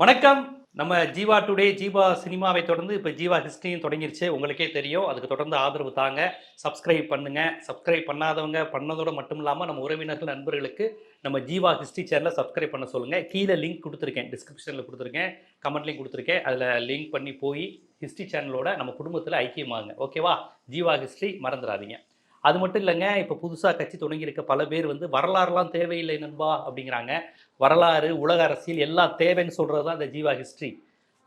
வணக்கம். நம்ம ஜீவா டுடே ஜீவா சினிமாவை தொடர்ந்து இப்போ ஜீவா ஹிஸ்ட்ரியும் தொடங்கிருச்சு. உங்களுக்கே தெரியும். அதுக்கு தொடர்ந்து ஆதரவு தாங்க. சப்ஸ்கிரைப் பண்ணுங்க. சப்ஸ்கிரைப் பண்ணாதவங்க பண்ணதோட மட்டும் இல்லாமல் நம்ம உறவினர்கள் நண்பர்களுக்கு நம்ம ஜீவா ஹிஸ்ட்ரி சேனலை சப்ஸ்கிரைப் பண்ண சொல்லுங்கள் கீழே லிங்க் கொடுத்துருக்கேன். டிஸ்கிரிப்ஷனில் கொடுத்துருக்கேன். கமெண்ட்லையும் கொடுத்துருக்கேன். அதில் லிங்க் பண்ணி போய் ஹிஸ்ட்ரி சேனலோட நம்ம குடும்பத்தில் ஐக்கியமாகுங்க ஓகேவா ஜீவா ஹிஸ்ட்ரி மறந்துடாதீங்க. அது மட்டும் இல்லைங்க. இப்போ புதுசாக கட்சி தொடங்கியிருக்க பல பேர் வந்து வரலாறுலாம் தேவையில்லை நண்பா அப்படிங்கிறாங்க. வரலாறு உலக அரசியல் எல்லாம் தேவைன்னு சொல்கிறது தான் இந்த ஜீவா ஹிஸ்ட்ரி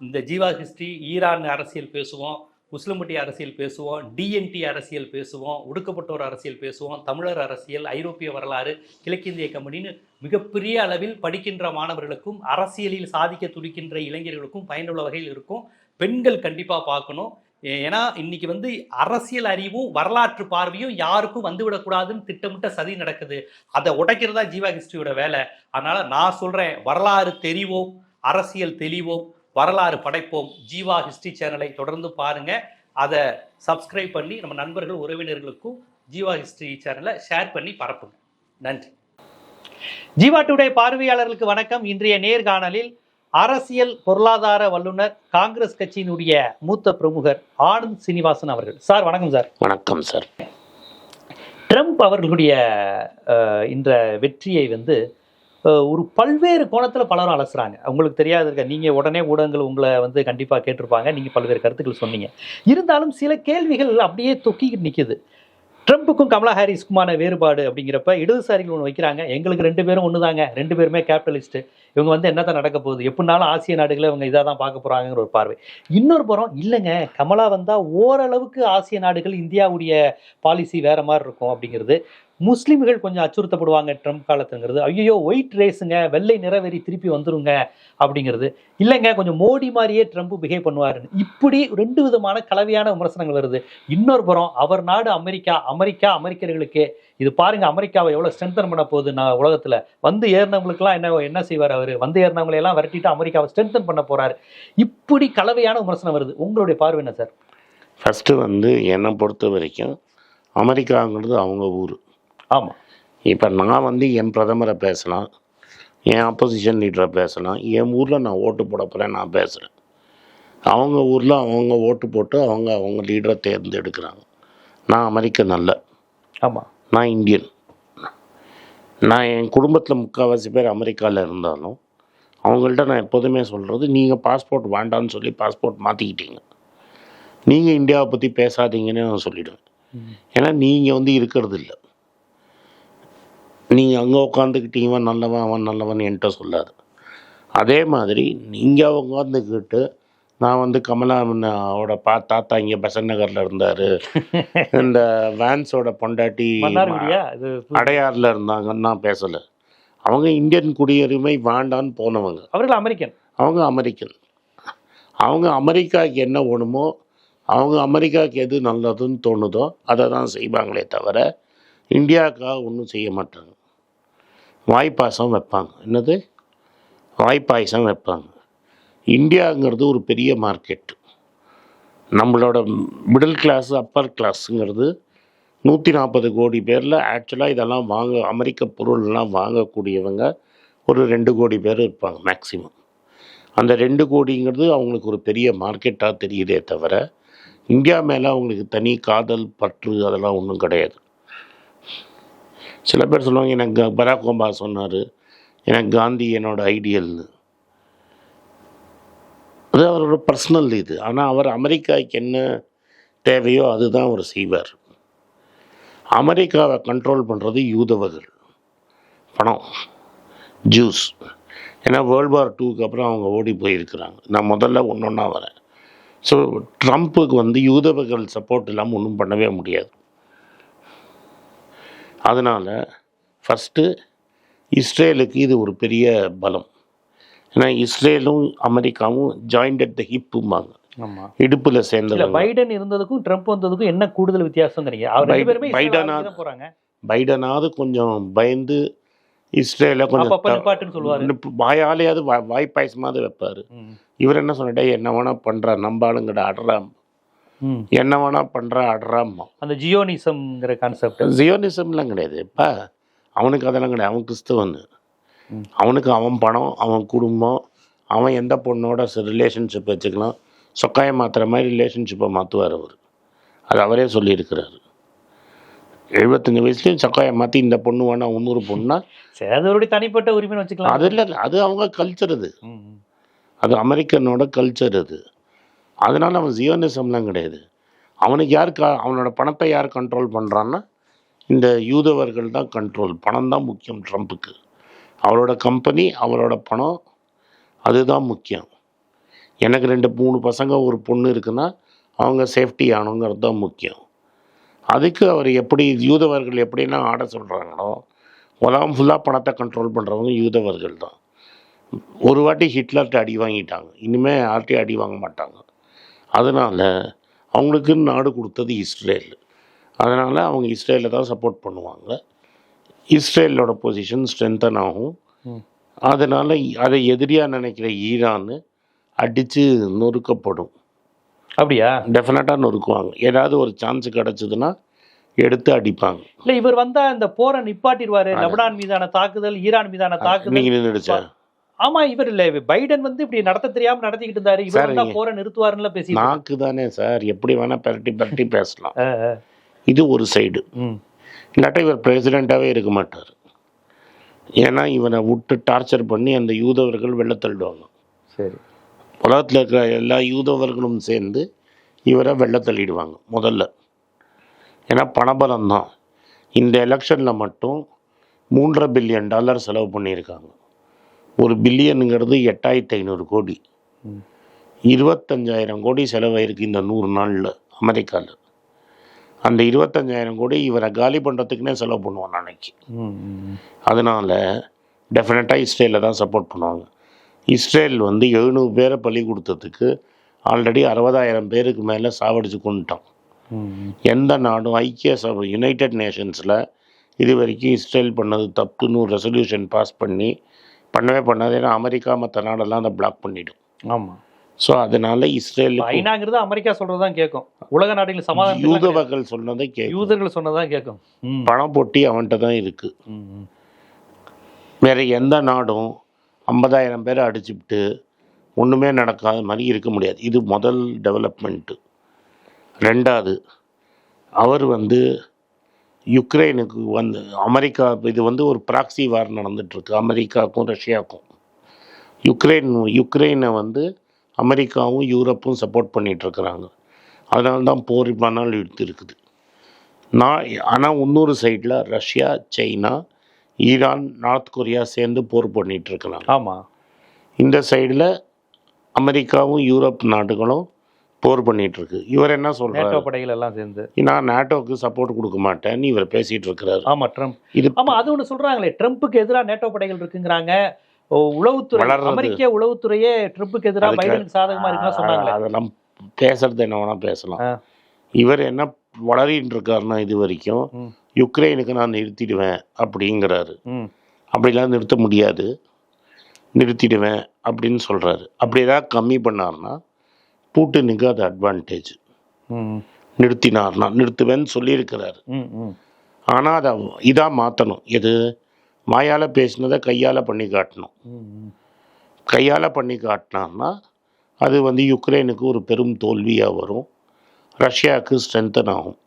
இந்த ஜீவா ஹிஸ்ட்ரி ஈரான் அரசியல் பேசுவோம் முஸ்லிம்பட்டி அரசியல் பேசுவோம் டிஎன்டி அரசியல் பேசுவோம் ஒடுக்கப்பட்டோர் அரசியல் பேசுவோம் தமிழர் அரசியல் ஐரோப்பிய வரலாறு கிழக்கிந்திய கம்பெனின்னு மிகப்பெரிய அளவில் படிக்கின்ற மாணவர்களுக்கும் அரசியலில் சாதிக்க துடிக்கின்ற இளைஞர்களுக்கும் பயனுள்ள வகையில் இருக்கும். பெண்கள் கண்டிப்பாக பார்க்கணும். ஏன்னா இன்னைக்கு வந்து அரசியல் அறிவும் வரலாற்று பார்வையும் யாருக்கும் வந்துவிடக்கூடாதுன்னு திட்டமிட்ட சதி நடக்குது. அதை உடைக்கிறதா ஜீவா ஹிஸ்டரியோட வேலை. அதனால நான் சொல்றேன் வரலாறு தெரிவோம் அரசியல் தெளிவோம் வரலாறு படைப்போம். ஜீவா ஹிஸ்டரி சேனலை தொடர்ந்து பாருங்க. அதை சப்ஸ்கிரைப் பண்ணி நம்ம நண்பர்கள் உறவினர்களுக்கும் ஜீவா ஹிஸ்டரி சேனலை ஷேர் பண்ணி பரப்புங்க. நன்றி. ஜீவா டுடே பார்வையாளர்களுக்கு வணக்கம். இன்றைய நேர்காணலில் அரசியல் பொருளாதார வல்லுனர் காங்கிரஸ் கட்சியினுடைய மூத்த பிரமுகர் ஆனந்த் சீனிவாசன் அவர்கள். சார் வணக்கம் சார். வணக்கம் சார். ட்ரம்ப் அவர்களுடைய இந்த வெற்றியை வந்து ஒரு பல்வேறு கோணத்தில் பலரும் அலசுறாங்க. உங்களுக்கு தெரியாது இருக்க நீங்கள் உடனே ஊடகங்கள் உங்களை வந்து கண்டிப்பாக கேட்டிருப்பாங்க. நீங்கள் பல்வேறு கருத்துக்கள் சொன்னீங்க. இருந்தாலும் சில கேள்விகள் அப்படியே தொக்கிக்கிட்டு நிற்குது ட்ரம்ப்புக்கும் கமலா ஹாரிஸ்க்குமான வேறுபாடு அப்படிங்கிறப்ப இடதுசாரிகள் ஒன்று வைக்கிறாங்க. எங்களுக்கு ரெண்டு பேரும் ஒன்று தாங்க ரெண்டு பேருமே கேபிட்டலிஸ்ட்டு இவங்க வந்து என்னதான் நடக்க போகுது? எப்படினாலும் ஆசிய நாடுகளை இவங்க இதாக தான் பார்க்க போகிறாங்கிற ஒரு பார்வை. இன்னொரு புறம் இல்லைங்க. கமலா வந்தால் ஓரளவுக்கு ஆசிய நாடுகள் இந்தியாவுடைய பாலிசி வேறு மாதிரி இருக்கும் அப்படிங்கிறது. முஸ்லீம்கள் கொஞ்சம் அச்சுறுத்தப்படுவாங்க ட்ரம்ப் காலத்துங்கிறது. ஐயோ ஒயிட் ரேஸுங்க வெள்ளை நிறவெறி திருப்பி வந்துருங்க அப்படிங்கிறது. இல்லைங்க கொஞ்சம் மோடி மாதிரியே ட்ரம்ப் பிஹேவ் பண்ணுவாருன்னு. இப்படி ரெண்டு விதமான கலவையான விமர்சனங்கள் வருது. இன்னொரு புறம் அவர் நாடு அமெரிக்கா அமெரிக்கா அமெரிக்கர்களுக்கே இது பாருங்க அமெரிக்காவை எவ்வளோ ஸ்ட்ரென்தன் பண்ண போகுது நான் உலகத்தில். வந்து ஏறினவங்களுக்குலாம் என்ன என்ன செய்வார் அவர்? வந்து ஏறினவங்களையெல்லாம் விரட்டிட்டு அமெரிக்காவை ஸ்ட்ரென்தன் பண்ண போறாரு. இப்படி கலவையான விமர்சனம் வருது. உங்களுடைய பார்வை என்ன சார்? ஃபஸ்ட்டு வந்து என்னை பொறுத்த வரைக்கும் அமெரிக்காங்கிறது அவங்க ஊர். ஆமா. இப்போ நான் வந்து என் பிரதமரை பேசலாம் என் ஆப்போசிஷன் லீடரை பேசலாம் என் ஊரில் நான் ஓட்டு போட போகிறேன் நான் பேசுகிறேன் அவங்க ஊரில் அவங்க ஓட்டு போட்டு அவங்க அவங்க லீடரை தேர்ந்தெடுக்கிறாங்க. நான் அமெரிக்கன் அல்ல. ஆமா. நான் இந்தியன். நான் என் குடும்பத்தில் முக்கால்வாசி பேர் அமெரிக்காவில் இருந்தாலும் அவங்கள்ட்ட நான் எப்போதுமே சொல்கிறது நீங்கள் பாஸ்போர்ட் வேண்டான்னு சொல்லி பாஸ்போர்ட் மாற்றிக்கிட்டீங்க நீங்கள் இந்தியாவை பற்றி பேசாதீங்கன்னு நான் சொல்லிடுவேன். ஏன்னா நீங்கள் வந்து இருக்கிறது இல்லை. நீங்கள் அங்கே உட்காந்துக்கிட்டு இவன் நல்லவன் அவன் நல்லவன் என்கிட்ட சொல்லாது. அதே மாதிரி நீங்கள் உட்காந்துக்கிட்டு நான் வந்து கமலா அவட பா தாத்தா இங்கே பெசன் நகரில் இருந்தார். இந்த வேன்ஸோட பொண்டாட்டி அடையாறில் இருந்தாங்கன்னு நான் பேசலை. அவங்க இந்தியன் குடியுரிமை வேண்டான்னு போனவங்க. அவர்கள் அமெரிக்கன். அவங்க அமெரிக்கன். அவங்க அமெரிக்காவுக்கு என்ன வேணுமோ அவங்க அமெரிக்காவுக்கு எது நல்லதுன்னு தோணுதோ அதை தான் செய்வாங்களே தவிர இந்தியாவுக்காக ஒன்றும் செய்ய மாட்டாங்க. வாய்ப்பாசம் வைப்பாங்க. என்னது? வாய்ப்பாயசம் வைப்பாங்க. இந்தியாங்கிறது ஒரு பெரிய மார்க்கெட் நம்மளோட மிடில் கிளாஸ் அப்பர் கிளாஸுங்கிறது நூற்றி நாற்பது கோடி பேரில் ஆக்சுவலாக இதெல்லாம் வாங்க அமெரிக்க பொருள்லாம் வாங்கக்கூடியவங்க ஒரு ரெண்டு கோடி பேர் இருப்பாங்க மேக்சிமம் அந்த ரெண்டு கோடிங்கிறது அவங்களுக்கு ஒரு பெரிய மார்க்கெட்டாக தெரியுதே தவிர இந்தியா மேலே அவங்களுக்கு தனி காதல் பற்று அதெல்லாம் ஒன்றும் கிடையாது. சில பேர் சொல்லுவாங்க எனக்கு பராக் ஒபா சொன்னார். எனக்கு காந்தி என்னோட ஐடியல்னு அது அவரோட பர்சனல் இது. ஆனால் அவர் அமெரிக்காவுக்கு என்ன தேவையோ அதுதான் அவர் செய்வார். அமெரிக்காவை கண்ட்ரோல் பண்ணுறது யூதவர்கள். பணம். ஜூஸ் ஏன்னா வேர்ல்டு வார் டூக்கு அப்புறம் அவங்க ஓடி போயிருக்கிறாங்க. நான் முதல்ல ஒன்று ஒன்றா வரேன். ஸோ ட்ரம்ப்புக்கு வந்து யூதவர்கள் சப்போர்ட் இல்லாமல் ஒன்றும் பண்ணவே முடியாது. அதனால் ஃபஸ்ட்டு இஸ்ரேலுக்கு இது ஒரு பெரிய பலம். ஏன்னா இஸ்ரேலும் அமெரிக்காவும் ஜாயிண்ட் அட் த ஹிப்பும்பாங்க ஆமா. இடுப்பில் சேர்ந்தவங்க. பைடன் இருந்ததுக்கும் ட்ரம்ப் வந்ததுக்கும் என்ன கூடுதல் வித்தியாசங்கிறீங்க அவர் ரெண்டு பை- பேருமே இஸ்ரேல் பைடனா- ஆதரிச்சு தான் போறாங்க. பைடனாவது கொஞ்சம் பயந்து இஸ்ரேலை கொஞ்சம் வாயாலேயாவது வா- வாய்ப்பாயசமாவது வைப்பார். இவர் என்ன சொன்னடே என்ன வேணா ஆளுங்கட அடறாம் ம். என்ன வேணா பண்ணுறா அடறாம்மா அந்த ஜியோனிசம்ங்கிற கான்செப்ட் ஜியோனிசம்லாம் கிடையாது. இப்போ அவனுக்கு அதெல்லாம் கிடையாது. அவன் கிறிஸ்தவன். அவனுக்கு அவன் பணம் அவன் குடும்பம் அவன் எந்த பொண்ணோட ரிலேஷன்ஷிப் வச்சுக்கலாம். சொக்காயம் மாற்றுற மாதிரி ரிலேஷன்ஷிப்பை மாற்றுவார் அவர். அது அவரே சொல்லியிருக்கிறாரு. எழுபத்தஞ்சு வயசுலேயும் சொக்காயம் மாற்றி இந்த பொண்ணு வேணா இன்னொரு பொண்ணா? சரி அது அவருடைய தனிப்பட்ட உரிமை வச்சுக்கலாம். அது இல்லை அது அவங்க கல்ச்சர் அது. அது அமெரிக்கனோட கல்ச்சர் அது. அதனால் அவன் ஜியோனிசம்லாம் கிடையாது. அவனுக்கு யார் கா அவனோட பணத்தை யார் கண்ட்ரோல் பண்ணுறான்னா இந்த யூதவர்கள் தான் கண்ட்ரோல் பணம் தான் முக்கியம் ட்ரம்ப்புக்கு. அவரோட கம்பெனி அவரோட பணம் அதுதான் முக்கியம். எனக்கு ரெண்டு மூணு பசங்க ஒரு பொண்ணு இருக்குன்னா அவங்க சேஃப்டி ஆகணுங்கிறது தான் முக்கியம். அதுக்கு அவர் எப்படி யூதவர்கள் எப்படின்னா ஆட சொல்கிறாங்களோ உலகம் ஃபுல்லாக பணத்தை கண்ட்ரோல் பண்ணுறவங்க யூதவர்கள் தான். ஒரு வாட்டி ஹிட்லர்கிட்ட அடி வாங்கிட்டாங்க. இனிமேல் யார்கிட்டையும் அடி வாங்க மாட்டாங்க. அதனால் அவங்களுக்கு நாடு கொடுத்தது இஸ்ரேல். அதனால் அவங்க இஸ்ரேலை தான் சப்போர்ட் பண்ணுவாங்க. இஸ்ரேலோட பொசிஷன் ஸ்ட்ரென்தன் ஆகும். அதனால் அதை எதிரியாக நினைக்கிற ஈரான் அடித்து நொறுக்கப்படும். அப்படியா? டெஃபினட்டாக நொறுக்குவாங்க. ஏதாவது ஒரு சான்ஸ் கிடச்சிதுன்னா எடுத்து அடிப்பாங்க. இல்ல இவர் வந்தா இந்த போரை நிப்பாட்டிடுவாரு. லெபனான் மீதான தாக்குதல் ஈரான் மீதான தாக்குதல். நீங்கள் நின்றுடுச்சா ஆமா இவர் இல்ல. பைடன் வந்து இப்படி நடத்த தெரியாம நடத்திக்கிட்டு இருந்தாரு. இவர் போரை நிறுத்துவாருன்னு பேசி நாக்கு தானே சார். எப்படி வேணால் பரட்டி பரட்டி பேசலாம். இது ஒரு சைடு. இல்லாட்டா இவர் பிரசிடெண்ட்டாகவே இருக்க மாட்டார். ஏன்னா இவனை விட்டு டார்ச்சர் பண்ணி அந்த யூதவர்கள் வெளில தள்ளிடுவாங்க சரி. உலகத்தில் இருக்கிற எல்லா யூதவர்களும் சேர்ந்து இவரை வெளில தள்ளிடுவாங்க முதல்ல. ஏன்னா பணபலம் தான் இந்த எலெக்ஷனில் மட்டும் மூன்றரை பில்லியன் டாலர் செலவு பண்ணியிருக்காங்க. ஒரு பில்லியனுங்கிறது எட்டாயிரத்தி ஐநூறு கோடி. இருபத்தஞ்சாயிரம் கோடி செலவாயிருக்கு இந்த நூறு நாளில் அமெரிக்காவில் அந்த இருபத்தஞ்சாயிரம் கோடி இவரை காலி பண்ணுறதுக்குனே செலவு பண்ணுவான் அன்னைக்கு அதனால் டெஃபினட்டாக இஸ்ரேலில் தான் சப்போர்ட் பண்ணுவாங்க. இஸ்ரேல் வந்து எழுநூறு பேரை பலி கொடுத்ததுக்கு ஆல்ரெடி அறுபதாயிரம் பேருக்கு மேலே சாவடிச்சு கொண்டுட்டான். எந்த நாடும் ஐக்கிய சபை யுனைடெட் நேஷன்ஸில் இது வரைக்கும் இஸ்ரேல் பண்ணது தப்புன்னு ஒரு ரெசல்யூஷன் பாஸ் பண்ணி பண்ணவே பண்ணாது. ஏன்னா அமெரிக்கா மற்ற நாடெல்லாம் அதை பிளாக் பண்ணிடும். ஆமா. ஸோ அதனால இஸ்ரேல் ஐநாங்கிறது அமெரிக்கா சொல்றதுதான் கேட்கும். உலக நாடுகள் சமாதானம் யூதவர்கள் சொன்னதை கேட்கும். யூதர்கள் சொன்னதான் கேட்கும். பணம் பொட்டி அவன்கிட்ட தான் இருக்குது. வேற எந்த நாடும் ஐம்பதாயிரம் பேரை அடிச்சுவிட்டு ஒன்றுமே நடக்காத மாதிரி இருக்க முடியாது. இது முதல் டெவலப்மெண்ட்டு ரெண்டாவது அவர் வந்து யுக்ரைனுக்கு வந்து அமெரிக்கா இது வந்து ஒரு ப்ராக்சி வார் நடந்துட்டுருக்கு. அமெரிக்காவுக்கும் ரஷ்யாவுக்கும் யுக்ரைன் யுக்ரைனை வந்து அமெரிக்காவும் யூரோப்பும் சப்போர்ட் பண்ணிகிட்ருக்குறாங்க அதனால தான் போர் இழுத்து இருக்குது நான் ஆனால் இன்னொரு சைடில் Russia China Iran North Korea சேர்ந்து போர் பண்ணிட்டு இருக்கிறாங்க ஆமா. இந்த சைடில் அமெரிக்காவும் யூரோப் நாடுகளும் போர் பண்ணிட்டு இருக்கு இவர் என்ன சொல்றாரு? படைகள் எல்லாம் சேர்ந்து. நான் நாட்டோவுக்கு சப்போர்ட் கொடுக்க மாட்டேன்னு இவர் பேசிட்டு இருக்கிறாரு. ஆமா ட்ரம்ப். இது ஆமா அது ஒண்ணு சொல்றாங்களே. ட்ரம்ப்புக்கு எதிராக நேட்டோ படைகள் இருக்குங்கிறாங்க. உளவுத்துறை. அமெரிக்க உளவுத்துறையே ட்ரம்ப்புக்கு எதிராக பைடனுக்கு சாதகமா இருக்குன்னு சொன்னாங்களே. அதெல்லாம் பேசுறது என்ன வேணா பேசலாம். இவர் என்ன வளரிட்டு இருக்காருன்னா இது வரைக்கும். யுக்ரைனுக்கு நான் நிறுத்திடுவேன் அப்படிங்கிறாரு. அப்படிலாம் நிறுத்த முடியாது. நிறுத்திடுவேன் அப்படின்னு சொல்கிறாரு அப்படி ஏதாவது கம்மி பண்ணார்னா பூட்டினுக்கு அது அட்வான்டேஜ் நிறுத்தினார்னா நிறுத்துவேன்னு சொல்லியிருக்கிறாரு. ஆனால் அதை இதாக மாற்றணும் எது? வாயால் பேசினதை கையால் பண்ணி காட்டணும். கையால் பண்ணி காட்டினார்னா அது வந்து யுக்ரைனுக்கு ஒரு பெரும் தோல்வியாக வரும். ரஷ்யாவுக்கு ஸ்ட்ரென்தன் ஆகும்.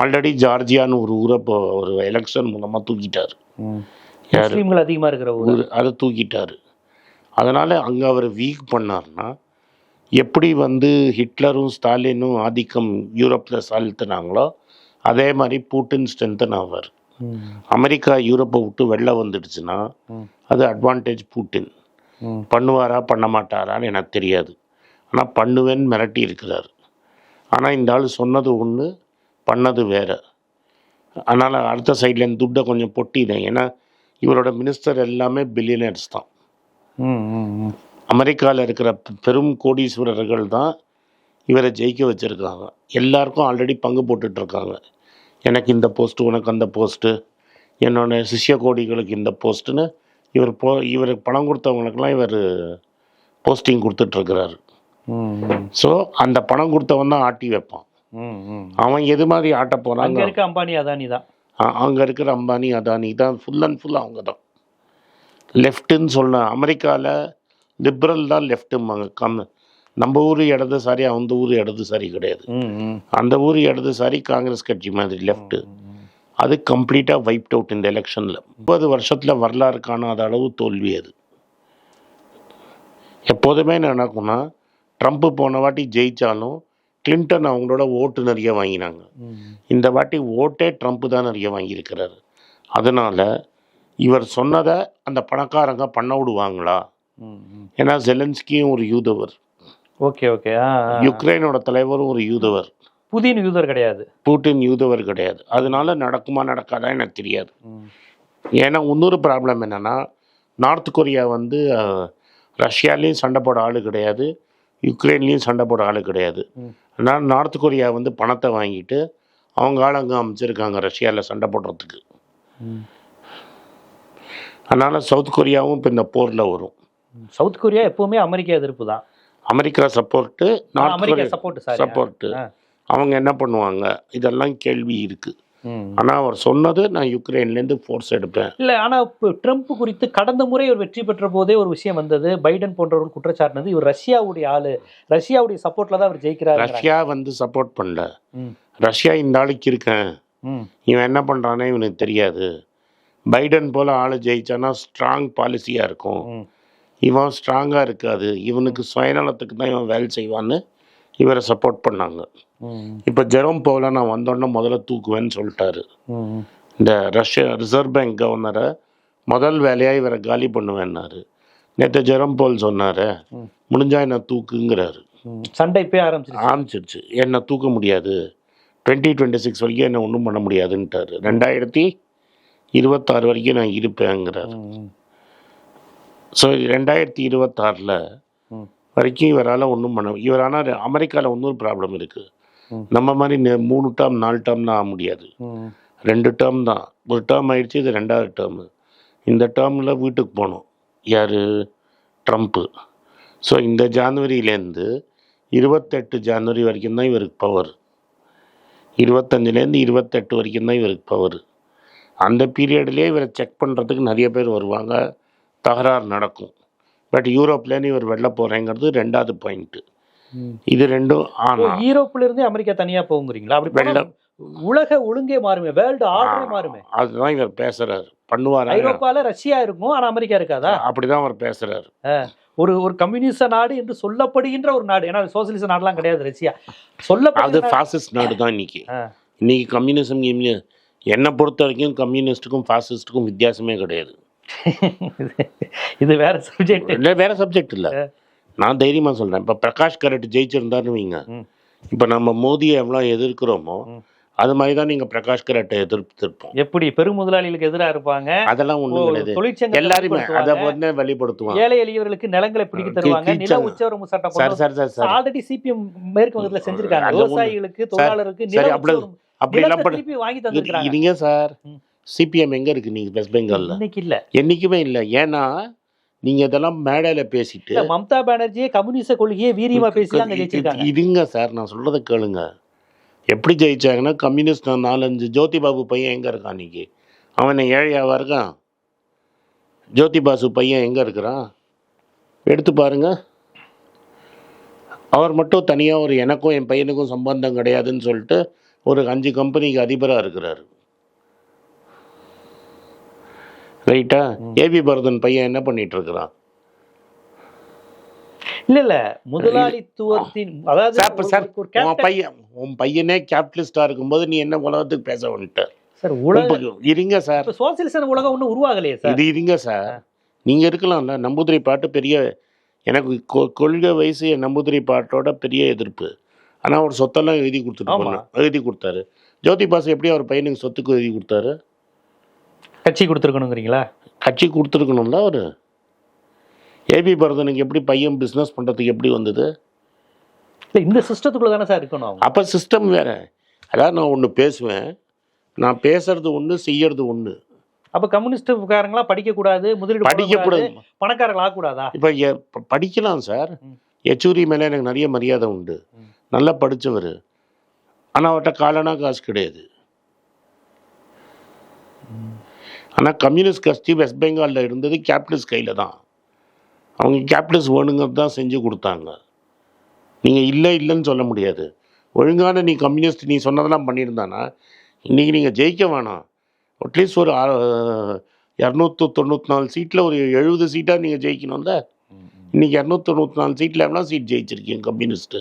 ஆல்ரெடி ஜார்ஜியான்னு ஒரு ஊரை இப்போ ஒரு எலெக்ஷன் மூலமாக தூக்கிட்டார்? முஸ்லீம்கள் அதிகமா இருக்கிற ஊர்? அதை தூக்கிட்டாரு. அதனால் அங்கே அவர் வீக் பண்ணார்னா எப்படி வந்து ஹிட்லரும் ஸ்டாலினும் ஆதிக்கம் யூரோப்பில் செலுத்தினாங்களோ அதே மாதிரி பூட்டின் ஸ்ட்ரென்தன் ஆவார் அமெரிக்கா யூரோப்பை விட்டு வெளில வந்துடுச்சுன்னா. அது அட்வான்டேஜ் பூட்டின். பண்ணுவாரா பண்ண மாட்டாரான்னு எனக்கு தெரியாது. ஆனால் பண்ணுவேன்னு மிரட்டி இருக்கிறார். ஆனால் இந்த ஆள் சொன்னது ஒன்று பண்ணது வேற. அதனால் அடுத்த சைட்லேருந்து துட்டை கொஞ்சம் பொட்டினேன். ஏன்னா இவரோட மினிஸ்டர் எல்லாமே பில்லியனர்ஸ் தான். அமெரிக்காவில் இருக்கிற பெரும் கோடீஸ்வரர்கள் தான் இவரை ஜெயிக்க வச்சுருக்காங்க. எல்லாருக்கும் ஆல்ரெடி பங்கு போட்டுட்ருக்காங்க. எனக்கு இந்த போஸ்ட்டு உனக்கு அந்த போஸ்ட்டு என்னோட சிஷ்ய கோடிகளுக்கு இந்த போஸ்ட்டுன்னு இவர் போ இவருக்கு பணம் கொடுத்தவங்களுக்கெல்லாம் இவர் போஸ்டிங் கொடுத்துட்ருக்கிறாரு. ஸோ அந்த பணம் கொடுத்தவன் தான் ஆட்டி வைப்பான். அவன் எது மாதிரி ஆட்ட அங்க போகிறாங்க இருக்க அம்பானி அதானி தான். அங்கே இருக்கிற அம்பானி அதானி தான் ஃபுல் அண்ட் ஃபுல் அவங்க தான். லெஃப்ட்டுன்னு சொல்ல அமெரிக்காவில் லிபரல் தான் லெஃப்ட்டும்பாங்க கம் நம்ம ஊர் இடதுசாரி அந்த ஊர் இடதுசாரி கிடையாது. அந்த ஊர் இடதுசாரி காங்கிரஸ் கட்சி மாதிரி லெஃப்ட்டு அது கம்ப்ளீட்டாக வைப்ட் அவுட் இந்த எலெக்ஷனில் முப்பது வருஷத்தில் வரலாறு காணாத அளவு தோல்வி அது. எப்போதுமே என்ன நடக்கும்னா ட்ரம்ப் போன வாட்டி ஜெயித்தாலும் கிளின்டன் அவங்களோட ஓட்டு நிறைய வாங்கினாங்க. இந்த வாட்டி ஓட்டே ட்ரம்ப் தான் நிறைய வாங்கியிருக்கிறாரு. அதனால் இவர் சொன்னதை அந்த பணக்காரங்க பண்ண விடுவாங்களா. ஏன்னா ஜெலன்ஸ்கியும் ஒரு யூதவர். Okay okay. யுக்ரைனோட தலைவரும் ஒரு யூதவர். புதின் யூதர் கிடையாது. பூட்டின் யூதவர் கிடையாது. அதனால நடக்குமா நடக்காதா எனக்கு தெரியாது. ஏன்னா இன்னொரு ப்ராப்ளம் என்னென்னா நார்த் கொரியா வந்து ரஷ்யாலேயும் சண்டை போட ஆள் கிடையாது. யுக்ரைன்லேயும் சண்டை போட ஆள் கிடையாது. அதனால் நார்த் கொரியா வந்து பணத்தை வாங்கிட்டு அவங்க ஆள் அங்கே அமைச்சிருக்காங்க ரஷ்யாவில் சண்டை போடுறதுக்கு. அதனால் சவுத் கொரியாவும் இப்போ இந்த போரில் வரும். சவுத் கொரியா எப்பவுமே அமெரிக்கா எதிர்ப்பு தான். America support America support support. அவங்க என்ன பண்ணுவாங்க? இதெல்லாம் கேள்வி இருக்குது ம். ஆனால் அவர் சொன்னது நான் யுக்ரைன்லேருந்து ஃபோர்ஸ் எடுப்பேன் இல்ல ஆனா இப்ப ட்ரம்ப் குறித்து கடந்த முறை ஒரு வெற்றி பெற்ற போதே ஒரு விஷயம் வந்தது. பைடன் போன்றவர்கள் குற்றச்சாட்டுனது. இவர் ரஷ்யாவுடைய ஆளு. ரஷ்யாவுடைய சப்போர்ட்ல தான் அவர் ஜெயிக்கிறாரு ரஷ்யா வந்து சப்போர்ட் பண்ணல. ரஷ்யா இந்த ஆளுக்கு இருக்கேன். இவன் என்ன பண்ணுறானே இவனுக்கு தெரியாது. பைடன் போல் ஆள் ஜெயிச்சானா ஸ்ட்ராங் பாலிசியாக இருக்கும். இவன் ஸ்ட்ராங்காக இருக்காது இவனுக்கு சுயநலத்துக்கு தான் இவன் வேலை செய்வான்னு இவரை சப்போர்ட் பண்ணாங்க. இப்போ ஜெரோம் போல நான் வந்தோடனே முதல்ல தூக்குவேன்னு சொல்லிட்டாரு. இந்த ரஷ்யா ரிசர்வ் பேங்க் கவர்னரை முதல் வேலையாக இவரை காலி பண்ணுவேன்னாரு நேற்று ஜெரோம் போல் சொன்னார். முடிஞ்சா என்ன தூக்குங்கிறாரு. சண்டை இப்பயே ஆரம்பிச்சிருச்சு ஆரம்பிச்சிருச்சு என்னை தூக்க முடியாது டுவெண்ட்டி டுவெண்ட்டி சிக்ஸ் வரைக்கும் என்னை ஒன்றும் பண்ண முடியாதுன்ட்டாரு ரெண்டாயிரத்தி இருபத்தாறு வரைக்கும் நான் இருப்பேங்கிறார். ஸோ ரெண்டாயிரத்தி இருபத்தாறில். வரைக்கும் இவரால் ஒன்றும் பண்ண இவர் ஆனால் அமெரிக்காவில் இன்னொரு ப்ராப்ளம் இருக்குது. நம்ம மாதிரி நெ- மூணு டேர்ம் நாலு டேர்ம்லாம் ஆக முடியாது. ரெண்டு டேர்ம் தான். ஒரு டேர்ம் ஆயிடுச்சு இது ரெண்டாவது டேர்மு இந்த டேர்மில் வீட்டுக்கு போகணும் யார்? ட்ரம்ப்பு ஸோ இந்த ஜான்வரியிலேருந்து இருபத்தெட்டு ஜான்வரி வரைக்கும் தான் இவருக்கு பவர் இருபத்தஞ்சிலேருந்து இருபத்தெட்டு வரைக்கும் தான் இவருக்கு பவர் அந்த பீரியட்லேயே இவரை செக் பண்ணுறதுக்கு நிறைய பேர் வருவாங்க. தகராறு நடக்கும். பட் யூரோப்லேருந்து இவர் வெளில போகிறேங்கிறது ரெண்டாவது பாயிண்ட்டு. இது ரெண்டும் ஆனால் ஈரோப்ல இருந்து அமெரிக்கா தனியா போகுங்கிறீங்களா? அப்படி வெள்ளம். உலக ஒழுங்கே மாறுமே வேர்ல்டு ஆர்டரே மாறுமே. அதுதான் இவர் பேசுகிறாரு பண்ணுவாரா ஐரோப்பால ரஷ்யா இருக்கும் ஆனா அமெரிக்கா இருக்காதா? அப்படிதான் அவர் பேசுகிறாரு ஒரு ஒரு கம்யூனிச நாடு என்று சொல்லப்படுகின்ற ஒரு நாடு. ஏன்னா சோசியலிச நாடுலாம் கிடையாது ரஷ்யா. அது சொல்லப்படுகிற ஃபாசிஸ்ட் நாடு தான் இன்னைக்கு. இன்னைக்கு கம்யூனிசம் கம்யூனி- என்னை பொறுத்த வரைக்கும் கம்யூனிஸ்ட்டுக்கும் ஃபாசிஸ்ட்டுக்கும் வித்தியாசமே கிடையாது. இது வேற சப்ஜெக்ட் இல்லை வேற சப்ஜெக்ட் இல்லை. நான் தைரியமாக சொல்கிறேன் இப்போ பிரகாஷ் கரட் ஜெயிச்சிருந்தாருன்னு வைங்க. இப்போ நம்ம மோதியை எவ்வளோ எதிர்க்கிறோமோ. அது மாதிரி தான் நீங்கள் பிரகாஷ் கரட்டை எதிர்த்திருப்போம் எப்படி? பெருமுதலாளிகளுக்கு எதிராக இருப்பாங்க. அதெல்லாம் ஒன்றும் கிடையாது. தொழிற்சங்க எல்லாருமே அதை வந்து வெளிப்படுத்துவாங்க. ஏழை எளியவர்களுக்கு நிலங்களை பிடிக்க தருவாங்க. நில. உச்சவரம்பு சட்டம் sir sir sir sir. Already CPM மேற்கு வங்கத்துல செஞ்சிருக்காங்க. விவசாயிகளுக்கு தொழிலாளருக்கு நில அப்படி- பண்ண திருப்பி வாங்கி தந்திருக்காங்க சார். சிபிஎம் எங்கே இருக்குது நீங்கள் வெஸ்ட் பெங்காலில் இன்னைக்கு இல்ல. என்றைக்குமே இல்லை. ஏன்னா நீங்கள் இதெல்லாம் மேடையில் பேசிட்டு மம்தா பானர்ஜியே கம்யூனிச கொள்கையே வீரியமா பேசி ஜெயிச்சிருக்காங்க. இதுங்க சார் நான் சொல்கிறத கேளுங்க. எப்படி ஜெயிச்சாங்கன்னா கம்யூனிஸ்ட் நான் நாலஞ்சு ஜோதி பாபு பையன் எங்கே இருக்கான் இன்னைக்கு? அவன் ஏழையாவா இருக்கான்? ஜோதி பாசு பையன் எங்கே இருக்கிறான்? எடுத்து பாருங்க. அவர் மட்டும் தனியாக ஒரு எனக்கும் என் பையனுக்கும் சம்பந்தம் கிடையாதுன்னு சொல்லிட்டு ஒரு அஞ்சு கம்பெனிக்கு அதிபராக இருக்கிறார். ரைட்டா ஏபி பரதன் பையன் என்ன பண்ணிட்டு இருக்கிறான் இல்ல இல்ல. முதலாளித்துவத்தின் அதாவது சார், உன் பையன் உன் பையனே கேபிட்டலிஸ்டாக இருக்கும்போது நீ என்ன உலகத்துக்கு பேச வந்துட்ட? சார் உலக உன் இருங்க சார். சோசியலிச உலகம் ஒண்ணும் உருவாகலையே சார். இது இருங்க சார். நீங்கள் இருக்கலாம்ல. நம்பூதிரி பாட்டு பெரிய எனக்கு கொள்கை வயசு என் நம்பூதிரி பாட்டோட பெரிய எதிர்ப்பு. ஆனால் அவர் சொத்தெல்லாம் எழுதி கொடுத்துட்டு. போனோம் எழுதி கொடுத்தாரு. ஜோதி பாசு எப்படி அவர் பையனுக்கு சொத்துக்கு எழுதி கொடுத்தாரு? கட்சி கொடுத்துருக்கணுங்கிறீங்களா? கட்சி கொடுத்துருக்கணும்ல அவர். ஏபி பரதனுக்கு எப்படி பையன் பிஸ்னஸ் பண்ணுறதுக்கு எப்படி வந்தது? இல்ல இந்த சிஸ்டத்துக்குள்ள தானே சார் இருக்கணும் அப்போ சிஸ்டம் வேற. அதாவது நான் ஒன்று பேசுவேன். நான் பேசுறது ஒன்று செய்யறது ஒன்று அப்ப கம்யூனிஸ்டுக்காரங்களா படிக்க கூடாது முதலீடு படிக்கக்கூடாது. பணக்காரர்கள் ஆகக்கூடாதா? இப்போ படிக்கலாம் சார். யெச்சூரி மேலே எனக்கு நிறைய மரியாதை உண்டு. நல்லா படித்தவர் ஆனால் அவர்கிட்ட காலனா காசு கிடையாது. ஆனால் கம்யூனிஸ்ட் கட்சி வெஸ்ட் பெங்காலில் இருந்தது கேபிட்டலிஸ்ட் கையில் தான். அவங்க கேபிட்டலிஸ்ட் வேணுங்கிறது தான் செஞ்சு கொடுத்தாங்க. நீங்கள் இல்லை இல்லைன்னு சொல்ல முடியாது. ஒழுங்கான நீ கம்யூனிஸ்ட் நீ சொன்னதெல்லாம் பண்ணியிருந்தானா? இன்றைக்கி நீங்கள் ஜெயிக்க வேணாம். அட்லீஸ்ட் ஒரு இரநூத்தி தொண்ணூற்றி நாலு சீட்டில் ஒரு எழுபது சீட்டாக நீங்கள் ஜெயிக்கணும்ல? இன்னைக்கு இரநூத்தி தொண்ணூற்றி நாலு சீட்டில் எவ்வளோ சீட் ஜெயிச்சிருக்கீங்க கம்யூனிஸ்ட்டு?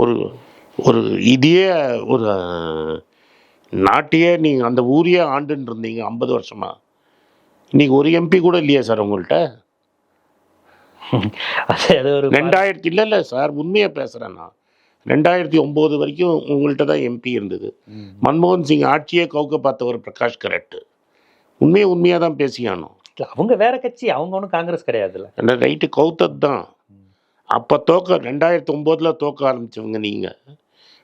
ஒரு ஒரு இதையே ஒரு நாட்டையே நீங்கள் அந்த ஊரையே ஆண்டுன்னு இருந்தீங்க ஐம்பது வருஷமா. இன்னைக்கு ஒரு எம்பி கூட இல்லையா சார் உங்கள்கிட்ட அது ஒரு ரெண்டாயிரத்தி இல்லை இல்லை சார் உண்மையாக பேசுகிறேன் நான். ரெண்டாயிரத்தி ஒம்பது வரைக்கும் உங்கள்கிட்ட தான் எம்பி இருந்தது. மன்மோகன் சிங் ஆட்சியே கவுக்க பார்த்தவர் பிரகாஷ் கரெக்ட். உண்மையை உண்மையாக தான் பேசியானோம். அவங்க வேற கட்சி அவங்க ஒன்றும் காங்கிரஸ் கிடையாதுல்ல. அந்த ரைட்டு கவுத்தது தான் அப்போ தோக்க ரெண்டாயிரத்தி ஒம்போதில் தோக்க ஆரம்பிச்சவங்க நீங்கள்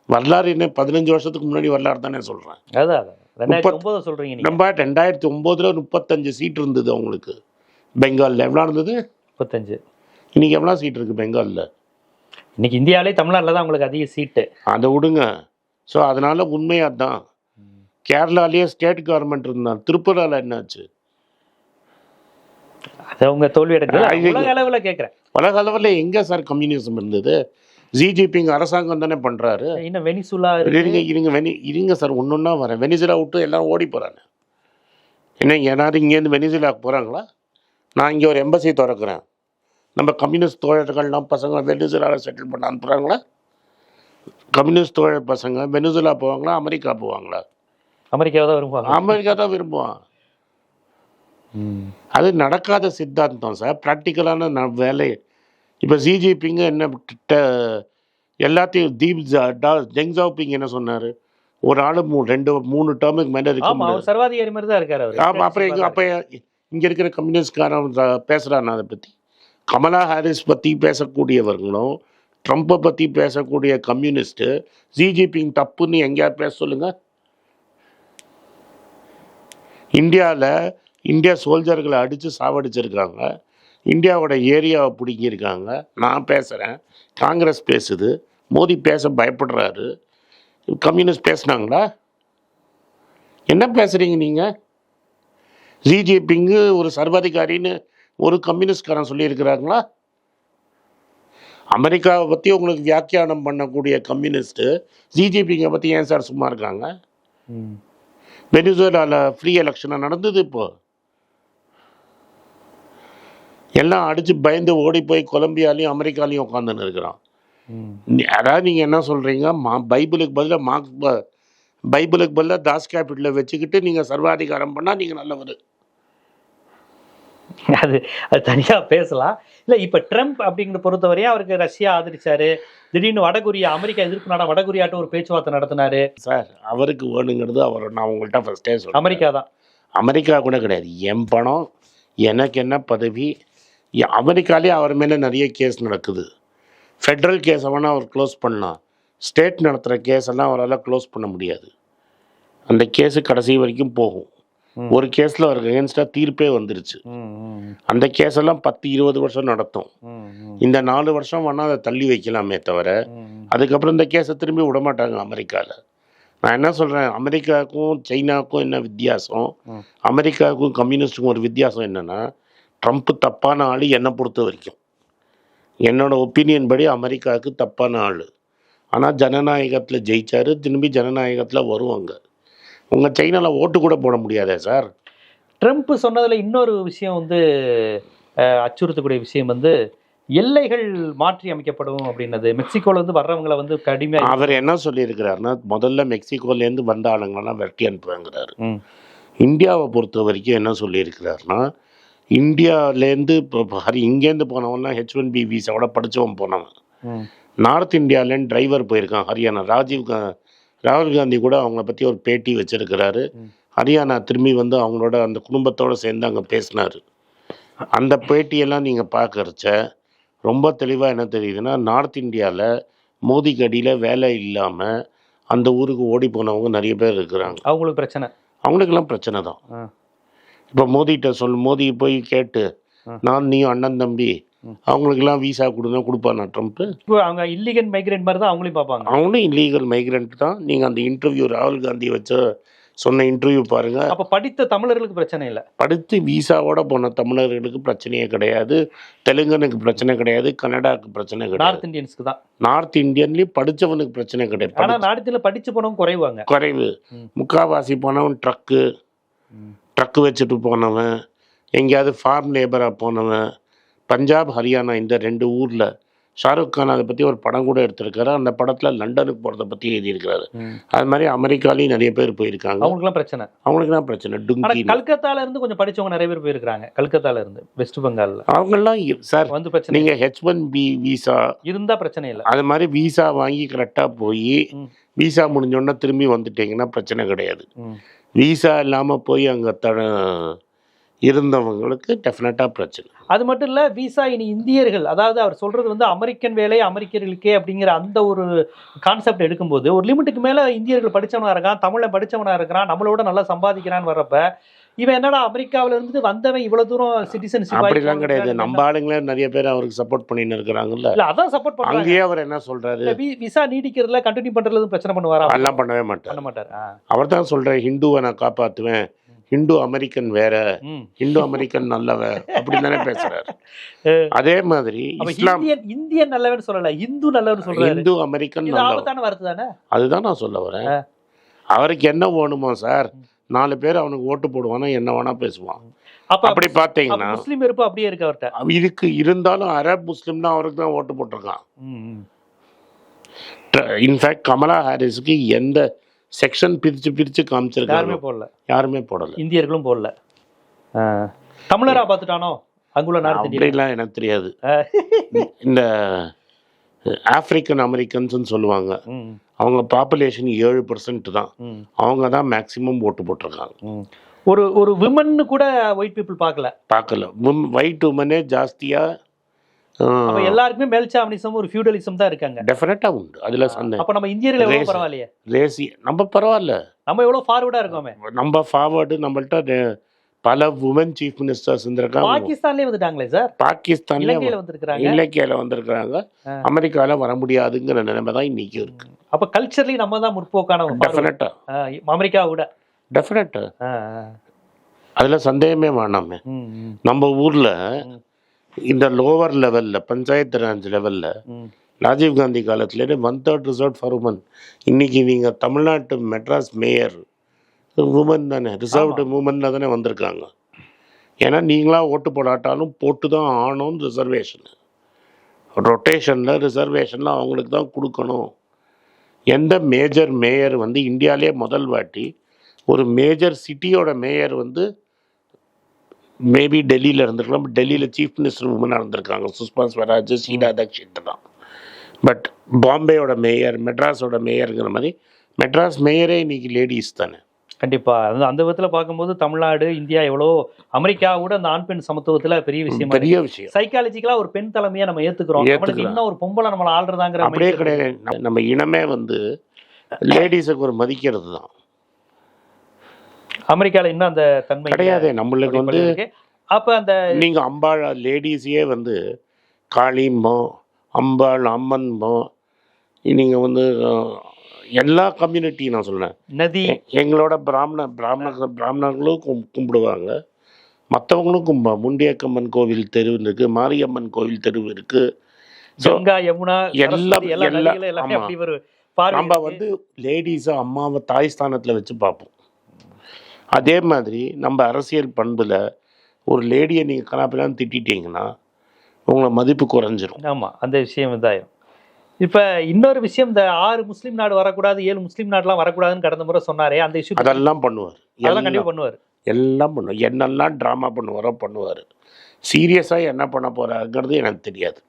வரலாறு என்ன? பதினஞ்சு வருஷத்துக்கு முன்னாடி வரலாறு தானே சொல்கிறேன் அதான் ரெண்டாயிரத்தி நீங்க. நம்ம ரெண்டாயிரத்தி ஒம்போதில் முப்பத்தஞ்சு சீட் இருந்தது அவங்களுக்கு. பெங்காலில். எவ்வளோ இருந்தது? முப்பத்தஞ்சு. இன்னைக்கு எவ்வளோ சீட் இருக்குது பெங்காலில்? இன்னைக்கு இந்தியாவிலே தமிழ்நாட்டில் தான் உங்களுக்கு அதிக சீட்டு. அதை விடுங்க. ஸோ அதனால் உண்மையாக தான் கேரளாலேயே ஸ்டேட் கவர்மெண்ட் இருந்தான் திருப்பூரால என்னாச்சு? அது அவங்க தோல்வி இது- உலக அளவுல கேட்குறேன். உலக அளவில் எங்கே சார் கம்யூனிசம் இருந்தது? ஜி ஜிபிங் அரசாங்கம் தானே பண்ணுறாரு இன்னும் வெனிசுலா இருங்க இருங்க வெனி இருங்க சார் ஒன்று ஒன்றா வரேன். வெனிசுலா விட்டு எல்லாம் ஓடி போகிறாங்க என்ன யாராவது இங்கேருந்து வெனிசுலாவுக்கு போகிறாங்களா நான் இங்கே ஒரு எம்பசி திறக்கிறேன். நம்ம கம்யூனிஸ்ட் தோழர்கள்லாம் பசங்க வெனிசுலாவில் செட்டில் பண்ண அனுப்புகிறாங்களா கம்யூனிஸ்ட் தோழர் பசங்க வெனிசுலா போவாங்களா அமெரிக்கா போவாங்களா? அமெரிக்காவை தான் விரும்புவாங்க. அமெரிக்கா தான் விரும்புவான். அது நடக்காத சித்தாந்தம் சார். ப்ராக்டிக்கலான வேலை இப்போ ஜிஜிபிங்க என்ன எல்லாத்தையும் தீப் ஜா- டா- டெங் ஜாப்பிங் என்ன சொன்னார்? ஒரு ஆள் மூ ரெண்டு மூணு டேர்முக்கு மேலே இருக்க சர்வாதிகாரி மாதிரி தான் இருக்காரு ஆமாம் அப்புறம் எங்க அப்போ இங்கே இருக்கிற கம்யூனிஸ்ட்காரன் பேசுகிறான் அதை பற்றி கமலா ஹாரிஸ் பற்றி பேசக்கூடியவர்களும் ட்ரம்ப்பை பற்றி பேசக்கூடிய கம்யூனிஸ்ட்டு ஜிஜிபிங் தப்புன்னு எங்கேயாவது பேச சொல்லுங்க. இந்தியாவில் இந்தியா சோல்ஜர்களை அடித்து சாவடிச்சிருக்காங்க. இந்தியாவோட ஏரியாவை பிடுங்கியிருக்காங்க. நான் பேசுகிறேன் காங்கிரஸ் பேசுது. மோடி பேச பயப்படுறாரு. கம்யூனிஸ்ட் பேசுனாங்களா? என்ன பேசுகிறீங்க நீங்கள் ஜிஜிபிங்கு ஒரு சர்வாதிகாரின்னு ஒரு கம்யூனிஸ்ட்காரன் சொல்லியிருக்கிறாங்களா அமெரிக்காவை பற்றி உங்களுக்கு வியாக்கியானம் பண்ணக்கூடிய கம்யூனிஸ்ட்டு ஜிஜிபிங்கை பற்றி ஏன் சார் சும்மா இருக்காங்க. வெனிசுவேலாவில் ஃப்ரீ எலெக்ஷனாக நடந்தது இப்போ. எல்லாம் அடித்து பயந்து ஓடி போய் கொலம்பியாலையும் அமெரிக்காலையும் உட்காந்துன்னு இருக்கிறான். அதாவது நீங்கள் என்ன சொல்கிறீங்க மா பைபிளுக்கு பதிலாக மார்க்ஸ் ப- பைபிளுக்கு பதிலாக தாஸ் கேபிட்டலை வச்சுக்கிட்டு நீங்கள் சர்வாதிகாரம் பண்ணால் நீங்கள் நல்லவர். அது அது தனியா பேசலாம். இல்ல இப்ப ட்ரம்ப் அப்படிங்கிற பொறுத்தவரையும் அவருக்கு ரஷ்யா ஆதரிச்சாரு. திடீர்னு வடகொரியா அமெரிக்கா எதிர்ப்பு நாடா வடகொரியாட்ட ஒரு பேச்சுவார்த்தை நடத்தினாரு. சார் அவருக்கு வேணுங்கிறது அவர் நான் உங்கள்கிட்ட ஃபஸ்ட்டே சொல்கிறேன் அமெரிக்கா தான். அமெரிக்கா கூட கிடையாது. என் பணம் எனக்கு என்ன பதவி அமெரிக்காலே அவர் மேலே நிறைய கேஸ் நடக்குது. ஃபெட்ரல் கேஸை வேணால் அவர் க்ளோஸ் பண்ணலாம். ஸ்டேட் நடத்துகிற கேஸ் எல்லாம் அவரால் க்ளோஸ் பண்ண முடியாது. அந்த கேஸு கடைசி வரைக்கும் போகும். ஒரு கேஸில் அவருக்கு அகேன்ஸ்டாக தீர்ப்பே வந்துருச்சு. அந்த கேஸ் எல்லாம் பத்து இருபது வருஷம் நடத்தும். இந்த நாலு வருஷம் வேணால் அதை தள்ளி வைக்கலாமே தவிர. அதுக்கப்புறம் இந்த கேஸை திரும்பி விட மாட்டாங்க அமெரிக்காவில் நான் என்ன சொல்கிறேன் அமெரிக்காவுக்கும் சைனாவுக்கும் என்ன வித்தியாசம். அமெரிக்காவுக்கும் கம்யூனிஸ்ட்டுக்கும் ஒரு வித்தியாசம் என்னென்னா ட்ரம்ப் தப்பான ஆள் என்னை பொறுத்த வரைக்கும். என்னோட ஒப்பீனியன் படி அமெரிக்காவுக்கு தப்பான ஆள். ஆனால் ஜனநாயகத்தில் ஜெயிச்சாரு திரும்பி ஜனநாயகத்தில் வருவாங்க உங்கள் சைனாவில் ஓட்டு கூட போட முடியாதே சார். ட்ரம்ப் சொன்னதுல இன்னொரு விஷயம் வந்து அச்சுறுத்தக்கூடிய விஷயம் வந்து எல்லைகள் மாற்றி அமைக்கப்படும் அப்படின்னது. மெக்சிகோல இருந்து வர்றவங்களை வந்து கடுமையா அவர் என்ன சொல்லியிருக்கிறாருன்னா முதல்ல மெக்சிகோலேருந்து வந்த ஆளுங்களெல்லாம் விரட்டி அனுப்புவேங்கிறாரு. இந்தியாவை பொறுத்த வரைக்கும் என்ன சொல்லியிருக்கிறாருன்னா இந்தியாவிலேருந்து இப்போ ஹரி இங்கேருந்து போனவன்லாம் ஹெச் ஒன் பி விசாவோட படித்தவன் போனவன். நார்த் இந்தியாவிலேருந்து டிரைவர் போயிருக்கான் ஹரியானா. ராஜீவ் கா ராகுல் காந்தி கூட அவங்கள பற்றி ஒரு பேட்டி வச்சிருக்கிறாரு. ஹரியானா திரும்பி வந்து அவங்களோட அந்த குடும்பத்தோடு சேர்ந்து அங்கே பேசினார். அந்த பேட்டியெல்லாம் நீங்கள் பார்க்கறச்ச ரொம்ப தெளிவாக என்ன தெரியுதுன்னா நார்த் இந்தியாவில் மோதிக்கு அடியில் வேலை இல்லாமல் அந்த ஊருக்கு ஓடி போனவங்க நிறைய பேர் இருக்கிறாங்க. அவங்களுக்கு பிரச்சனை. அவங்களுக்கெல்லாம் பிரச்சனை தான். இப்போ மோதிகிட்ட சொல் மோதி போய் கேட்டு. நான் நீயும் அண்ணன் தம்பி. அவங்களுக்கெல்லாம் வீசா கொடுங்க கொடுப்பானா ட்ரம்ப்பு அவங்க இல்லீகல் மைக்ரேட் மாதிரி தான் அவங்களையும் பார்ப்பாங்க. அவனும் இல்லீகல் மைக்ரண்ட் தான். நீங்கள் அந்த இன்டர்வியூ ராகுல் காந்தி வச்ச சொன்ன இன்டர்வியூ பாருங்க. அப்ப படித்த தமிழர்களுக்கு பிரச்சனை இல்ல. படித்து வீசாவோட போன தமிழர்களுக்கு பிரச்சனையே கிடையாது. தெலுங்கனுக்கு பிரச்சனை கிடையாது. கன்னடாவுக்கு பிரச்சனை கிடையாது. நார்த் இந்தியன்ஸ்க்கு தான். நார்த் இந்தியன்லயும் படிச்சவனுக்கு பிரச்சனை கிடையாது. ஆனா படி- நார்த்ல படிச்சு போனவங்க குறைவாங்க குறைவு. முக்காவாசி போனவன் ட்ரக்கு ட்ரக்கு வச்சுட்டு போனவன் எங்கேயாவது ஃபார்ம் லேபராக போனவன் பஞ்சாப் ஹரியானா இந்த ரெண்டு ஊரில் ஷாருக் கான் அதை பற்றி ஒரு படம் கூட எடுத்திருக்காரு. அந்த படத்தில் லண்டனுக்கு போகிறத பற்றி எழுதியிருக்கிறாரு. அது மாதிரி அமெரிக்காலையும் நிறைய பேர் போயிருக்காங்க. அவங்களுக்கு எல்லாம் பிரச்சனை. அவங்களுக்கு தான் பிரச்சனை. டுங்கி கல்கத்தால இருந்து கொஞ்சம் படிச்சவங்க நிறைய பேர் போயிருக்காங்க கல்கத்தால இருந்து வெஸ்ட் பெங்கால்ல. அவங்கெல்லாம் சார் வந்து பிரச்சனை நீங்கள் ஹெச் ஒன் பி வீசா இருந்தா பிரச்சனை இல்ல. அது மாதிரி வீசா வாங்கி கரெக்டாக போய். வீசா முடிஞ்சோடனே திரும்பி வந்துட்டீங்கன்னா பிரச்சனை கிடையாது. வீசா இல்லாமல் போய் அங்கே த இருந்தவங்களுக்கு டெஃபினட்டாக பிரச்சனை. அது மட்டும் இல்லை விசா இனி இந்தியர்கள் அதாவது அவர் சொல்கிறது வந்து அமெரிக்கன் வேலை அமெரிக்கர்களுக்கே அப்படிங்கிற அந்த ஒரு கான்செப்ட் எடுக்கும்போது ஒரு லிமிட்டுக்கு மேலே இந்தியர்கள் படித்தவனாக இருக்கான் தமிழை படித்தவனாக இருக்கிறான் நம்மளோட நல்லா சம்பாதிக்கிறான்னு வர்றப்ப இவன் என்னடா அமெரிக்காவில இருந்து வந்தவன் இவ்வளவு தூரம் சிட்டிசன்ஷிப் அப்படிலாம் கிடையாது. நம்ம ஆளுங்களே நிறைய பேர் அவருக்கு சப்போர்ட் பண்ணின்னு இருக்கிறாங்கல்ல. இல்ல அதான் சப்போர்ட் பண்றாங்க. அங்கேயே அவர் என்ன சொல்றாரு? விசா நீடிக்கிறதுல கண்டினியூ பண்றதுல பிரச்சனை பண்ணுவாரா? அதெல்லாம் பண்ணவே மாட்டார். பண்ண மாட்டார். அவர் தான் சொல்றாரு ஹிந்துவை நான் காப்பாத்துவேன். ஹிந்து அமெரிக்கன் வேற. ஹிந்து அமெரிக்கன் நல்லவன் அப்படி தானே பேசுறாரு. அதே மாதிரி இந்தியன் இந்தியன் நல்லவன் சொல்லல இந்து நல்லவன் சொல்றாரு. ஹிந்து அமெரிக்கன் நல்லவன் அதுதான் நான் சொல்ல வரேன். அவருக்கு என்ன வேணுமோ சார் நாலு பேர் அவனுக்கு ஓட்டு போடுவானா என்ன வேணா பேசுவான். அப்ப அப்படி அப்ப பார்த்தீங்கன்னா முஸ்லீம் இருப்பு அப்படியே இருக்கு அவர்கிட்ட இதுக்கு இருந்தாலும் அரப் முஸ்லீம் தான் அவருக்கு தான் ஓட்டு போட்டிருக்கான். இன்ஃபேக்ட் கமலா ஹாரிஸ்க்கு எந்த செக்ஷன் பிரிச்சு யாருமே காமிச்சிருக்காங்க போடல. யாருமே போடல. இந்தியர்களும் போடல. தமிழரா பார்த்துட்டானோ? அங்குள்ள அப்படிலாம் எனக்கு தெரியாது. இந்த ஆப்பிரிக்கன் அமெரிக்கன்ஸ்னு சொல்லுவாங்க. அவங்க பாப்புலேஷன் ஏழு பர்சன்ட் தான். அவங்க தான் மேக்சிமம் ஓட்டு போட்டிருக்காங்க. ஒரு ஒரு விமன்னு கூட ஒயிட் பீப்புள் பார்க்கல. பார்க்கல. ஒயிட் உமனே ஜாஸ்தியாக எல்லாருக்குமே மேல்சாமனிசம் ஒரு ஃபியூடலிசம் தான் இருக்காங்க. டெஃபினட்டாக உண்டு. அதில் சந்தேகம். அப்ப நம்ம இந்தியர்கள் எவ்வளவு. பரவாயில்லையே? ரேசி நம்ம பரவாயில்ல. நம்ம எவ்வளவு ஃபார்வர்டா இருக்கோமே. நம்ம ஃபார்வர்டு நம்மள்ட்ட பல உமன் சீஃப் மினிஸ்டர்ஸ் இருந்திருக்காங்க. பாகிஸ்தான்லயே வந்துட்டாங்களே சார்? பாகிஸ்தான்ல இலங்கையில வந்திருக்கிறாங்க. இலக்கியில வந்திருக்கிறாங்க. அமெரிக்கால வர முடியாதுங்கிற நிலைமை தான் இன்னைக்கு இருக்கு. அப்ப கல்ச்சர்லி நம்ம தான் முற்போக்கான. டெஃபினட்டா அமெரிக்கா விட. டெஃபினட்டா. அதுல சந்தேகமே வேணாமே. நம்ம ஊர்ல. இந்த லோவர் லெவல்ல பஞ்சாயத்து ராஜ் லெவல்ல ம். ராஜீவ் காந்தி காலத்துல one third reserve for women இன்னைக்கு நீங்க தமிழ்நாட்டு மெட்ராஸ் மேயர் உமன் தானே ரிசர்வ்டு உமன்ல தானே வந்திருக்காங்க. ஏன்னா நீங்களா ஓட்டு போடாட்டாலும் போட்டு தான் ஆகணும் ரிசர்வேஷன் ரொட்டேஷனில் ரிசர்வேஷனில் அவங்களுக்கு தான் கொடுக்கணும். எந்த மேஜர் மேயர் வந்து இந்தியாவிலே முதல் வாட்டி ஒரு மேஜர் சிட்டியோட மேயர் வந்து மேபி டெல்லியில் இருந்திருக்கலாம். பட் டெல்லியில் சீஃப் மினிஸ்டர் உமனாக இருந்திருக்காங்க. சுஷ்மா ஸ்வராஜ் ஷீலா தக்ஷித் தான் பட் பாம்பேயோட மேயர் மெட்ராஸோட மேயருங்கிற மாதிரி மெட்ராஸ் மேயரே இன்னைக்கு லேடிஸ் தானே. கண்டிப்பா. அது அந்த விதத்துல பார்க்கும்போது தமிழ்நாடு இந்தியா எவ்வளோ அமெரிக்கா கூட அந்த ஆண் பெண் சமத்துவத்துல பெரிய விஷயமா பெரிய விஷயம். சைக்காலஜிக்கலா ஒரு பெண் தலைமையா நம்ம நம்மளுக்கு ஏத்துக்கிறோம். இன்னும் ஒரு பொம்பளை நம்மள ஆள்றதாங்கிற அப்படியே கிடையாது. நம்ம- இனமே வந்து லேடிஸுக்கு ஒரு மதிக்கிறது தான். அமெரிக்கால இன்னும் அந்த தன்மை. கிடையாது. நம்மளுக்கு வந்து. அப்ப அந்த நீங்க அம்பாள் லேடிஸையே வந்து காளிம்போ அம்பாள் அம்மன்போ நீங்க வந்து எல்லா கம்யூனிட்டி நான் சொல்றேன். நதி. எங்களோட பிராமண பிராமண பிராமணர்களும் கும்- கும்பிடுவாங்க. மற்றவங்களும் கும்ப. முண்டியக்கம்மன் கோவில் தெரு இருக்கு மாரியம்மன் கோவில் தெரு இருக்கு. கங்கா யமுனா எல்லாம் எல்லாமே நம்ம. வந்து லேடிஸை அம்மாவை தாய் ஸ்தானத்தில் வச்சு பார்ப்போம். அதே மாதிரி நம்ம அரசியல் பண்புல ஒரு லேடியை நீங்கள் கலாப்பிலான்னு திட்டிட்டீங்கன்னா உங்களை மதிப்பு குறைஞ்சிரும். ஆமா. அந்த விஷயம் இதாயிரும். இப்ப இன்னொரு விஷயம் இந்த ஆறு முஸ்லீம் நாடு வரக்கூடாது ஏழு முஸ்லீம் நாடுலாம் வரக்கூடாதுன்னு கடந்த முறை சொன்னாரே அந்த இஷ்யூ அதெல்லாம் பண்ணுவார். அதெல்லாம் எல்லாம் கண்டிப்பா பண்ணுவார். எல்லாம் பண்ணுவார். என்னெல்லாம் ட்ராமா பண்ணுவாரோ பண்ணுவார். சீரியஸாக என்ன பண்ண போறாருங்கிறது எனக்கு தெரியாது.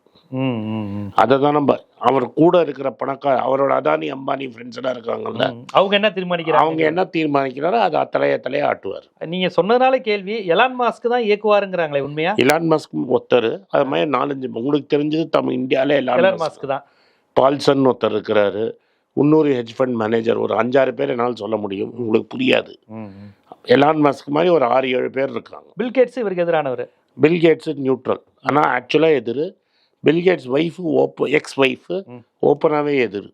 அதை தான் நம்ம அவர் கூட இருக்கிற பணக்கா அவரோட அதானி அம்பானி ஃப்ரெண்ட்ஸ் எல்லாம் இருக்காங்கல்ல. அவங்க என்ன தீர்மானிக்கிறாங்க? அவங்க என்ன தீர்மானிக்கிறாரோ அதை தலைய தலைய ஆட்டுவார். நீங்க சொன்னதுனால கேள்வி எலான் மாஸ்க் தான் இயக்குவாருங்கிறாங்களே உண்மையா? இலான் மஸ்க் ஒருத்தர் அது மாதிரி நாலஞ்சு உங்களுக்கு தெரிஞ்சது தமிழ் இந்தியாவிலே எலான் எலான் மாஸ்க் தான். பால்சன் ஒருத்தர் இருக்கிறாரு. இன்னொரு ஹெஜ் ஃபண்ட் மேனேஜர் ஒரு அஞ்சாறு பேர் என்னால் சொல்ல முடியும். உங்களுக்கு புரியாது. எலான் மஸ்க் மாதிரி ஒரு ஆறு ஏழு பேர் இருக்காங்க பில் கேட்ஸ் இவருக்கு எதிரானவர்? பில் கேட்ஸ் நியூட்ரல் ஆனால் ஆக்சுவலாக எதிர். பில் கேட்ஸ் ஒய்ஃபு ஓப்ப எக்ஸ் ஒய்ஃபு. ஓப்பனாகவே எதிர்.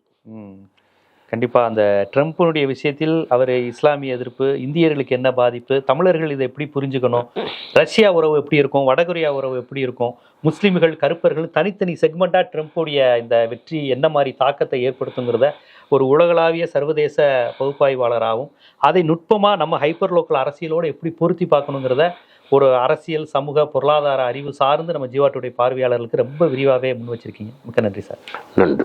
கண்டிப்பாக அந்த ட்ரம்ப்பினுடைய விஷயத்தில் அவர் இஸ்லாமிய எதிர்ப்பு இந்தியர்களுக்கு என்ன பாதிப்பு தமிழர்கள் இதை எப்படி புரிஞ்சுக்கணும் ரஷ்யா உறவு எப்படி இருக்கும் வடகொரியா உறவு எப்படி இருக்கும் முஸ்லீம்கள் கருப்பர்கள் தனித்தனி செக்மெண்ட்டாக ட்ரம்ப்புடைய இந்த வெற்றி என்ன மாதிரி தாக்கத்தை ஏற்படுத்துங்கிறத ஒரு உலகளாவிய சர்வதேச பகுப்பாய்வாளராகவும் அதை நுட்பமாக நம்ம ஹைப்பர் லோக்கல் அரசியலோடு எப்படி பொருத்தி பார்க்கணுங்கிறத ஒரு அரசியல் சமூக பொருளாதார அறிவு சார்ந்து நம்ம ஜீவாட்டுடைய பார்வையாளர்களுக்கு ரொம்ப விரிவாகவே முன் வச்சிருக்கீங்க. மிக்க நன்றி சார். நன்றி.